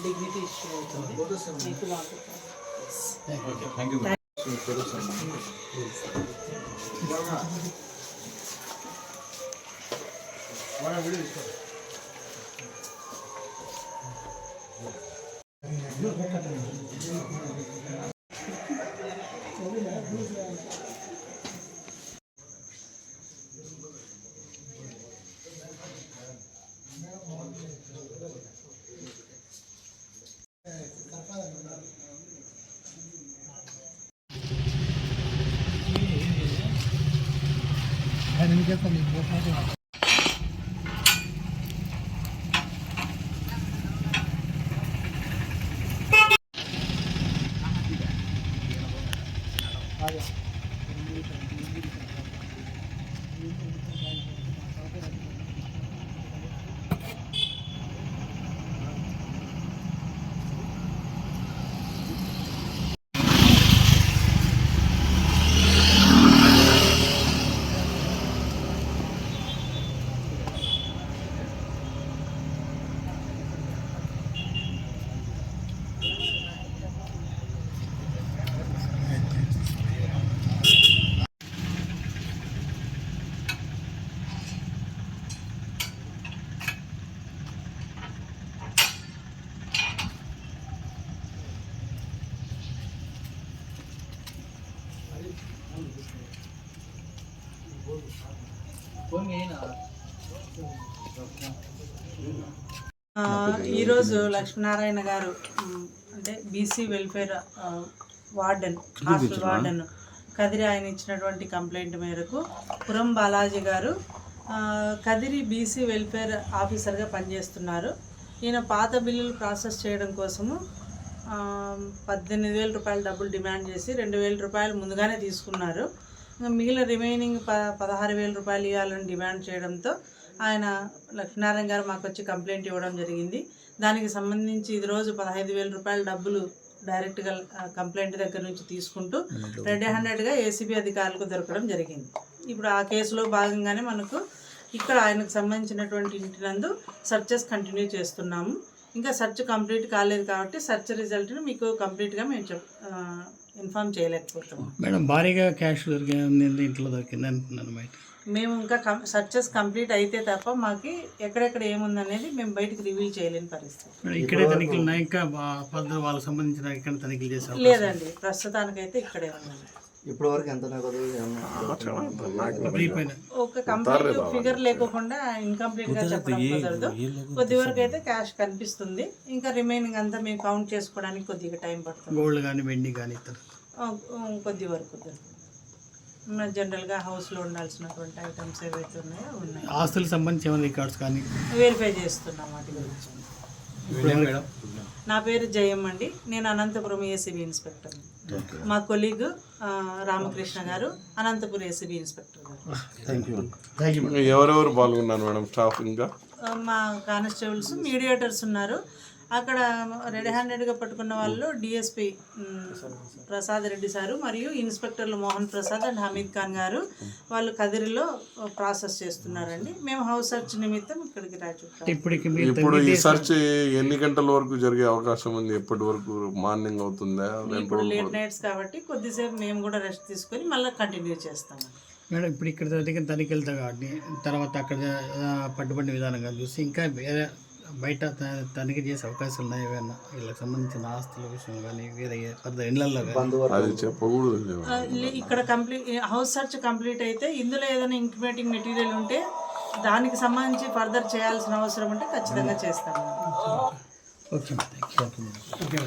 Dignity issue అవుతుంది మీకు మాకు థ్యాంక్ యూ ายนี่แค่สมิงโบ๊ทมากกว่า ఈరోజు లక్ష్మీనారాయణ గారు అంటే BC welfare warden hostel warden Kadiri ఆయన ఇచ్చినటువంటి కంప్లైంట్ మేరకు పురం బాలాజీ గారు కదిరి బీసీ వెల్ఫేర్ ఆఫీసర్గా పనిచేస్తున్నారు. ఈయన పాత బిల్లులు ప్రాసెస్ చేయడం కోసము పద్దెనిమిది వేల రూపాయలు డబ్బులు డిమాండ్ చేసి రెండు వేల రూపాయలు ముందుగానే తీసుకున్నారు. మిగిలిన రిమైనింగ్ ప పదహారు వేల రూపాయలు ఇవ్వాలని డిమాండ్ చేయడంతో ఆయన లక్ష్మీనారాయణ గారు మాకు వచ్చి కంప్లైంట్ ఇవ్వడం జరిగింది. దానికి సంబంధించి ఇది రోజు పదహైదు వేల రూపాయల డబ్బులు డైరెక్ట్గా కంప్లైంట్ దగ్గర నుంచి తీసుకుంటూ రెడ్ హ్యాండెడ్గా ఏసీబీ అధికారులకు దొరకడం జరిగింది. ఇప్పుడు ఆ కేసులో భాగంగానే మనకు ఇక్కడ ఆయనకు సంబంధించినటువంటి ఇంటి నందు సర్చెస్ కంటిన్యూ చేస్తున్నాము. ఇంకా సెర్చ్ కంప్లీట్ కాలేదు కాబట్టి సెర్చ్ రిజల్ట్ని మీకు కంప్లీట్గా మేము చెప్ ఇన్ఫామ్ చేయలేకపోతున్నాం. మేడం భారీగా క్యాష్ దొరికింది ఇంట్లో దొరికింది అంటున్నాను బయట. మేము ఇంకా కం సర్చెస్ కంప్లీట్ అయితే తప్ప మాకు ఎక్కడెక్కడ ఏముందనేది మేము బయటకు రివీల్ చేయలేని పరిస్థితి. ఇక్కడే తనిఖీలు ఉన్నాయి? ఇంకా వాళ్ళకి సంబంధించిన ఇక్కడ తనిఖీలు చేసాం లేదండి ప్రస్తుతానికైతే ఇక్కడే ఉందండి ఇప్పటి వరకు ఎంత ఒక కంప్లీట్ ఫిగర్ లేకోకుండా ఇన్కంప్లీట్గా చెప్పడం కుదరదు. కొద్ది వరకు అయితే క్యాష్ కనిపిస్తుంది. ఇంకా రిమైనింగ్ అంతా మేము కౌంట్ చేసుకోవడానికి కొద్దిగా టైం పడుతుంది. గోల్డ్ కానీ వెండి కానీ కొద్ది వరకు మన జనరల్గా హౌస్లో ఉండాల్సినటువంటి ఐటమ్స్ ఏవైతే ఉన్నాయో ఉన్నాయి. ఆస్తులకు సంబంధించి ఏమైనా రికార్డ్స్ కానీ? వెరిఫై చేస్తున్నాం వాటి గురించి. మేడం నా పేరు జయం అండి. నేను అనంతపురం ఏసీబీ ఇన్స్పెక్టర్ మా కొలీగ్ రామకృష్ణ గారు అనంతపురం ఏసీబీ ఇన్స్పెక్టర్ గారు. ఎవరెవరు పాల్గొన్నారు మేడం స్టాఫ్ ఇంకా మా కానిస్టేబుల్స్ మీడియేటర్స్ ఉన్నారు. అక్కడ రెడ్ హ్యాండెడ్గా పట్టుకున్న వాళ్ళు డిఎస్పి ప్రసాద్ రెడ్డి సారు మరియు ఇన్స్పెక్టర్లు మోహన్ ప్రసాద్ అండ్ హమీద్ ఖాన్ గారు వాళ్ళు కదిరిలో ప్రాసెస్ చేస్తున్నారండి. మేము హౌస్ సర్చ్ నిమిత్తం ఇక్కడికి రాచుకుంటాం ఇప్పుడు ఈ సెర్చ్ ఎన్ని గంటల వరకు జరిగే అవకాశం ఉంది? ఎప్పటి వరకు మార్నింగ్ అవుతుందా? ఇప్పుడు లేట్ నైట్స్ కాబట్టి కొద్దిసేపు మేము కూడా రెస్ట్ తీసుకొని మళ్ళీ కంటిన్యూ చేస్తాం మేడం ఇప్పుడు ఇక్కడ దగ్గర తనిఖీలతో కాబట్టి తర్వాత అక్కడ పట్టుబడిన విధానంగా చూసి ఇంకా వేరే బయట త- తనిఖీ చేసే అవకాశాలు ఉన్నాయి ఏమైనా వీళ్ళకి సంబంధించిన ఆస్తుల విషయం కానీ వేరే ఇళ్ళలో అది చెప్పకూడదు ఇక్కడ కంప్లీట్ హౌస్ సర్చ్ కంప్లీట్ అయితే ఇందులో ఏదైనా ఇంక్రిమేటింగ్ మెటీరియల్ ఉంటే దానికి సంబంధించి ఫర్దర్ చేయాల్సిన అవసరం ఉంటే ఖచ్చితంగా చేస్తాము ఓకే ఓకే